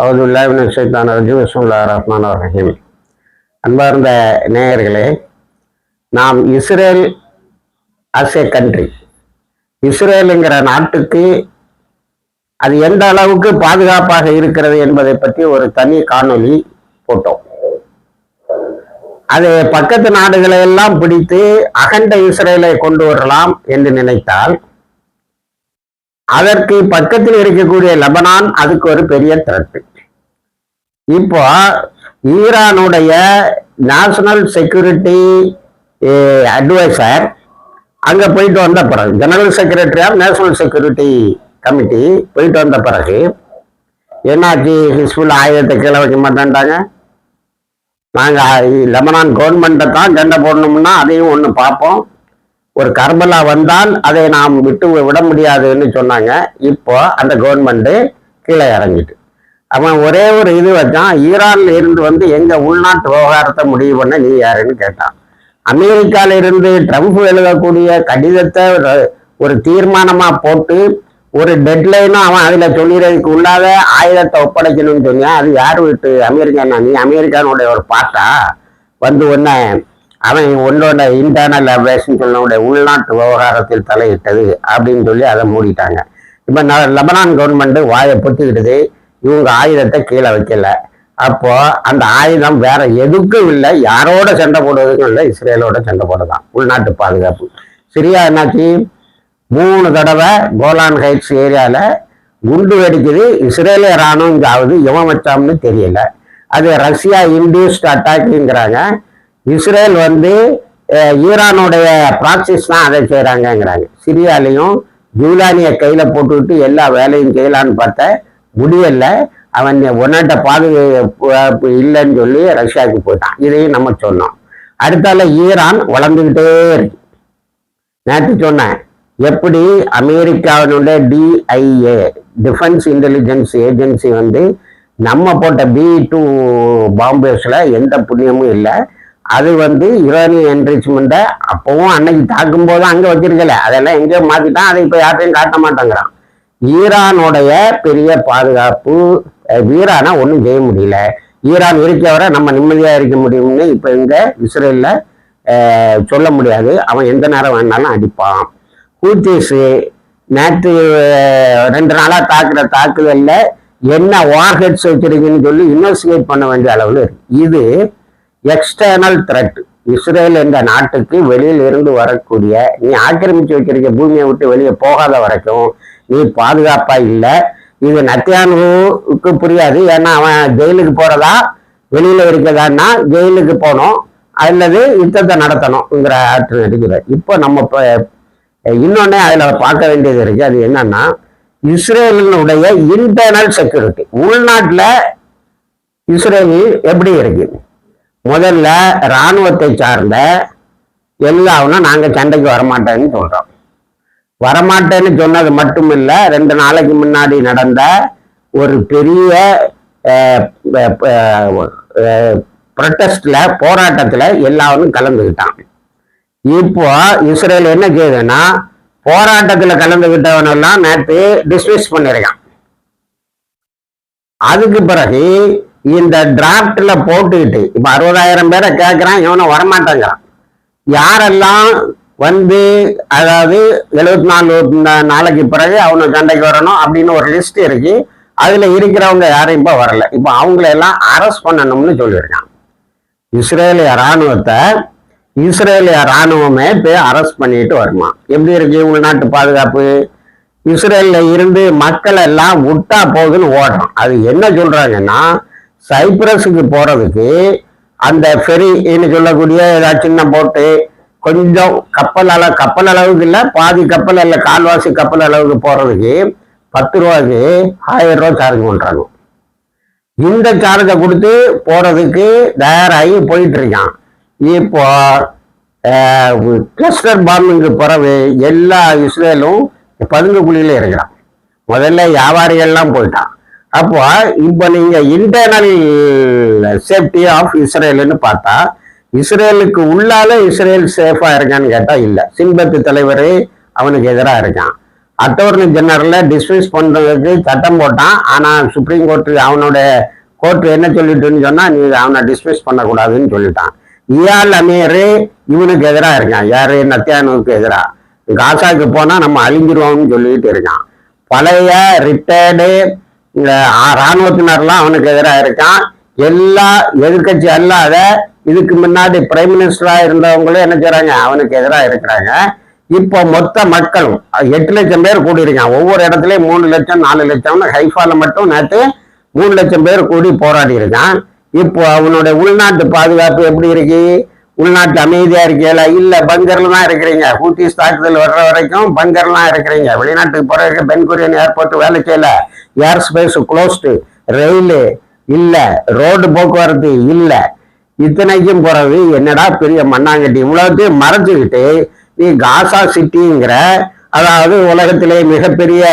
அவுதுல்லாவின் சைத்தான வசூல்லா ரஹ்மான் ரஹீம். அன்பார்ந்த நேயர்களே நாம் இஸ்ரேல் அஸ் ஏ கண்ட்ரி இஸ்ரேலுங்கிற நாட்டுக்கு அது எந்த அளவுக்கு பாதுகாப்பாக இருக்கிறது என்பதை பற்றி ஒரு தனி காணொலி போட்டோம். அது பக்கத்து நாடுகளை எல்லாம் பிடித்து அகண்ட இஸ்ரேலை கொண்டு வரலாம் என்று நினைத்தால் அதற்கு பக்கத்தில் இருக்கக்கூடிய லெபனான் அதுக்கு ஒரு பெரிய த்ரெட் இப்போ ஈரானுடைய நேஷனல் செக்யூரிட்டி அட்வைசர் அங்கே போயிட்டு வந்த பிறகு general secretary of national security committee போயிட்டு வந்த பிறகு என்னாச்சு? ஹிஸ்புல் ஆயுதத்தை கீழே வைக்க மாட்டேன்ட்டாங்க. நாங்கள் லெபனான் கவர்மெண்ட்டை தான் சண்டை போடணும்னா அதையும் ஒன்று பார்ப்போம். ஒரு கர்பலா வந்தால் அதை நாம் விட்டு விட முடியாதுன்னு சொன்னாங்க. இப்போ அந்த கவர்மெண்ட்டு கீழே இறங்கிட்டு. அவன் ஒரே ஒரு இது வச்சான் ஈரான்ல இருந்து வந்து எங்க உள்நாட்டு விவகாரத்தை முடிவு பண்ண நீ யாருன்னு கேட்டான். அமெரிக்கால இருந்து ட்ரம்ப் எழுதக்கூடிய கடிதத்தை ஒரு- தீர்மானமா போட்டு ஒரு டெட்லைனும் அவன் அதுல சொல்லிடுறதுக்கு உள்ளாத ஆயுதத்தை ஒப்படைக்கணும்னு சொன்னான் அது யார் வீட்டு? அமெரிக்கா நீ அமெரிக்கானுடைய ஒரு பாட்டா வந்து ஒன்ன அவன் உன்னோட இன்டர்னல் அஃபேர்ஸ்ன்னு சொல்லக்கூடிய உள்நாட்டு விவகாரத்தில் தலையிட்டது அப்படின்னு சொல்லி அதை மூடிட்டாங்க. இப்போ நான் லெபனான் கவர்மெண்ட்டு வாயை பொத்திக்கிடுது இவங்க ஆயுதத்தை கீழே வைக்கல. அப்போ அந்த ஆயுதம் வேற எதுக்கும் இல்லை யாரோட சண்டை போடுவதுக்கும் இல்லை இஸ்ரேலோட சண்டை போடுறதான் உள்நாட்டு பாதுகாப்பு. சிரியா என்னாச்சு? மூணு தடவை கோலான் ஹைட்ஸ் ஏரியாவில் குண்டு வெடிக்குது இஸ்ரேலிய ராணுவம் ஆகுது எவன் வச்சாம்னு தெரியல. அது ரஷ்யா இண்டியூஸ்ட் அட்டாக்குங்கிறாங்க இஸ்ரேல் வந்து ஈரானுடைய ப்ராக்சிஸ் தான் அதை செய்கிறாங்கங்கிறாங்க சிரியாலையும் ஜூலானியை கையில் போட்டுவிட்டு எல்லா வேலையும் செய்யலான்னு பார்த்த முடியல. அவன் உன்னாட்ட பாதுகாப்பு இல்லைன்னு சொல்லி ரஷ்யாவுக்கு போயிட்டான். இதையும் நம்ம சொன்னோம். அடுத்தால ஈரான் வளர்ந்துக்கிட்டே இருக்கு. நேற்று சொன்னேன் எப்படி அமெரிக்காவினுடைய டிஐஏ டிஃபென்ஸ் இன்டெலிஜென்ஸ் ஏஜென்சி வந்து நம்ம போட்ட பி டூ பாம்பேஸில் எந்த புண்ணியமும் இல்லை. அது வந்து யுரேனியம் என்ரிச்மெண்ட்டை அப்பவும் அன்னைக்கு தாக்கும் போது அங்கே வச்சிருக்கல. அதெல்லாம் எங்கேயோ மாற்றிட்டான் அதை இப்போ யார்ட்டையும் காட்ட மாட்டேங்கிறான். ஈரானுடைய பெரிய பாதுகாப்பு ஈரானை ஒன்றும் செய்ய முடியல. ஈரான் இருக்க வரை நம்ம நிம்மதியாக இருக்க முடியும்னு இப்போ இங்கே இஸ்ரேலில் சொல்ல முடியாது. அவன் எந்த நேரம் வேணாலும் அடிப்பான். ஹூத்திஸு நேற்று ரெண்டு நாளாக தாக்குற தாக்குதலில் என்ன வார்ஹெட்ஸ் வச்சிருக்குன்னு சொல்லி இன்வெஸ்டிகேட் பண்ண வேண்டிய அளவில் இருக்கு. இது எக்ஸ்டர்னல் த்ரெட் இஸ்ரேல் என்ற நாட்டுக்கு வெளியில் இருந்து வரக்கூடிய நீ ஆக்கிரமிச்சு வச்சிருக்க பூமியை விட்டு வெளியே போகாத வரைக்கும் நீ பாதுகாப்பா இல்லை. இது நத்தியானுக்கு புரியாது. ஏன்னா அவன் ஜெயிலுக்கு போறதா? வெளியில இருக்கதான்னா ஜெயிலுக்கு போகணும். அல்லது யுத்தத்தை நடத்தணுங்கிற ஆற்று நடிக்கிற இப்போ நம்ம இப்போ இன்னொன்னே அதில் பார்க்க வேண்டியது இருக்குது அது என்னன்னா இஸ்ரேலினுடைய இன்டர்னல் செக்யூரிட்டி உள்நாட்டில் இஸ்ரேல் எப்படி இருக்குது முதல்ல இராணுவத்தை சார்ந்த எல்லாவனும் நாங்கள் சண்டைக்கு வரமாட்டேன்னு சொல்கிறோம் வரமாட்டேன்னு சொன்னது மட்டும் இல்லை ரெண்டு நாளைக்கு முன்னாடி நடந்த ஒரு பெரிய ப்ரொட்டஸ்டில் போராட்டத்தில் எல்லாவனும் கலந்துக்கிட்டான் இப்போ இஸ்ரேல் என்ன செய்யுதுன்னா போராட்டத்தில் கலந்துக்கிட்டவனெல்லாம் நேற்று டிஸ்மிஸ் பண்ணிருக்கான். அதுக்கு பிறகு இந்த டிராப்ட்ல போட்டுக்கிட்டு இப்ப அறுபதாயிரம் பேரை கேட்கறான் இவனை வரமாட்டேங்கிறான். யாரெல்லாம் வந்து அதாவது எழுபத்தி நாலு நாளைக்கு பிறகு அவனை சண்டைக்கு வரணும் அப்படின்னு ஒரு லிஸ்ட் இருக்கு. அதுல இருக்கிறவங்க யாரும் இப்போ வரல. இப்போ அவங்கள எல்லாம் அரெஸ்ட் பண்ணணும்னு சொல்லியிருக்கான் இஸ்ரேலிய ராணுவத்தை இஸ்ரேலிய ராணுவமே போய் அரெஸ்ட் பண்ணிட்டு வருமா? எப்படி இருக்கு? உள்நாட்டு பாதுகாப்பு? இஸ்ரேல்ல இருந்து மக்கள் எல்லாம் விட்டா போகுதுன்னு ஓடுறோம் அது என்ன சொல்றாங்கன்னா சைப்ரஸுக்கு போகிறதுக்கு அந்த ஃபெரின்னு சொல்லக்கூடிய ஏதாவது சின்ன போட்டு கொஞ்சம் கப்பல் அளவு கப்பல் அளவுக்கு இல்லை பாதி கப்பல் இல்லை கால்வாசி கப்பல் அளவுக்கு போகிறதுக்கு பத்து ரூபாய்க்கு ஆயிரம் ரூபா சார்ஜ் பண்ணுறாங்க இந்த சார்ஜை கொடுத்து போகிறதுக்கு தயாராகி போயிட்டுருக்கான் இப்போ கிளஸ்டர் பாம்பிங்கு பிறகு எல்லா இஸ்ரேலும் பதுங்கு குழியில் இருக்கிறான். முதல்ல வியாபாரிகள்லாம் போயிட்டான். அப்போ இப்போ நீங்க இன்டர்னல் சேஃப்டி ஆஃப் இஸ்ரேல்னு பார்த்தா இஸ்ரேலுக்கு உள்ளால இஸ்ரேல் சேஃபா இருக்கான்னு கேட்டா இல்ல. சிம்பத்து தலைவர் அவனுக்கு எதிராக இருக்கான். அட்டோர்னி ஜெனரலை டிஸ்மிஸ் பண்றதுக்கு சட்டம் போட்டான். ஆனா சுப்ரீம் கோர்ட் அவனோட கோர்ட் என்ன சொல்லிட்டுன்னு சொன்னா நீ அவனை டிஸ்மிஸ் பண்ணக்கூடாதுன்னு சொல்லிட்டான். இயால் அமீர் இவனுக்கு எதிராக இருக்கான். யாரு? நத்தியானுக்கு எதிராக காசாக்கு போனா நம்ம அழிஞ்சிருவோம்னு சொல்லிட்டு இருக்கான். பழைய ரிட்டையர்டு இராணுவத்தினர்லாம் அவனுக்கு எதிராக இருக்கான். எல்லா எதிர்க்கட்சி அல்லாத இதுக்கு முன்னாடி பிரைம் மினிஸ்டரா இருந்தவங்களும் என்ன செய்யறாங்க அவனுக்கு எதிராக இருக்கிறாங்க. இப்போ மொத்த மக்களும் எட்டு லட்சம் பேர் கூடியிருக்கான் ஒவ்வொரு இடத்துலயும் மூணு லட்சம் நாலு லட்சம்னு ஹைஃபால மட்டும் நேற்று மூணு லட்சம் பேர் கூடி போராடி இருக்கான் இப்போ அவனுடைய உள்நாட்டு பாதுகாப்பு எப்படி இருக்கு? உள்நாட்டு அமைதியா இருக்கல இல்ல பங்கர்ல தான் இருக்கிறீங்க. ஹூட்டிஸ் தாக்குதல் வர்ற வரைக்கும் பங்கர்லாம் இருக்கிறீங்க. வெளிநாட்டுக்கு போறதுக்கு பென்குரியன் ஏர்போர்ட் வேலை செய்யல. ஏர் ஸ்பேஸ் க்ளோஸ்டு ரயில் இல்ல. ரோடு போக்குவரத்து இல்ல. இத்தனைக்கும் போறது என்னடா பெரிய மண்ணாங்கட்டி? இவ்வளவுத்தையும் மறைச்சுக்கிட்டு நீ காசா சிட்டிங்கிற அதாவது உலகத்திலே மிகப்பெரிய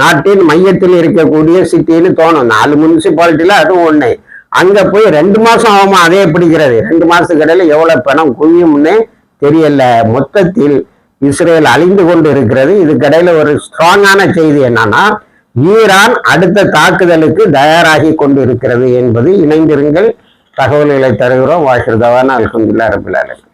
நாட்டின் மையத்தில் இருக்கக்கூடிய சிட்டின்னு தோணும். நாலு முனிசிபாலிட்டியில அதுவும் ஒண்ணு. அங்க போய் ரெண்டு மாசம் ஆகுமா? அதே பிடிக்கிறது. ரெண்டு மாசத்துக்கு இடையில எவ்வளவு பணம் குவியும்னு தெரியல. மொத்தத்தில் இஸ்ரேல் அழிந்து கொண்டு இருக்கிறது இதுக்கிடையில ஒரு ஸ்ட்ராங்கான செய்தி என்னன்னா ஈரான் அடுத்த தாக்குதலுக்கு தயாராகி கொண்டு இருக்கிறது என்பது இணைந்திருங்கள். தகவல்களை தருகிறோம். வாசிர்தவான அல்ஹம்துல்லா ரபில் ஆலமீன்.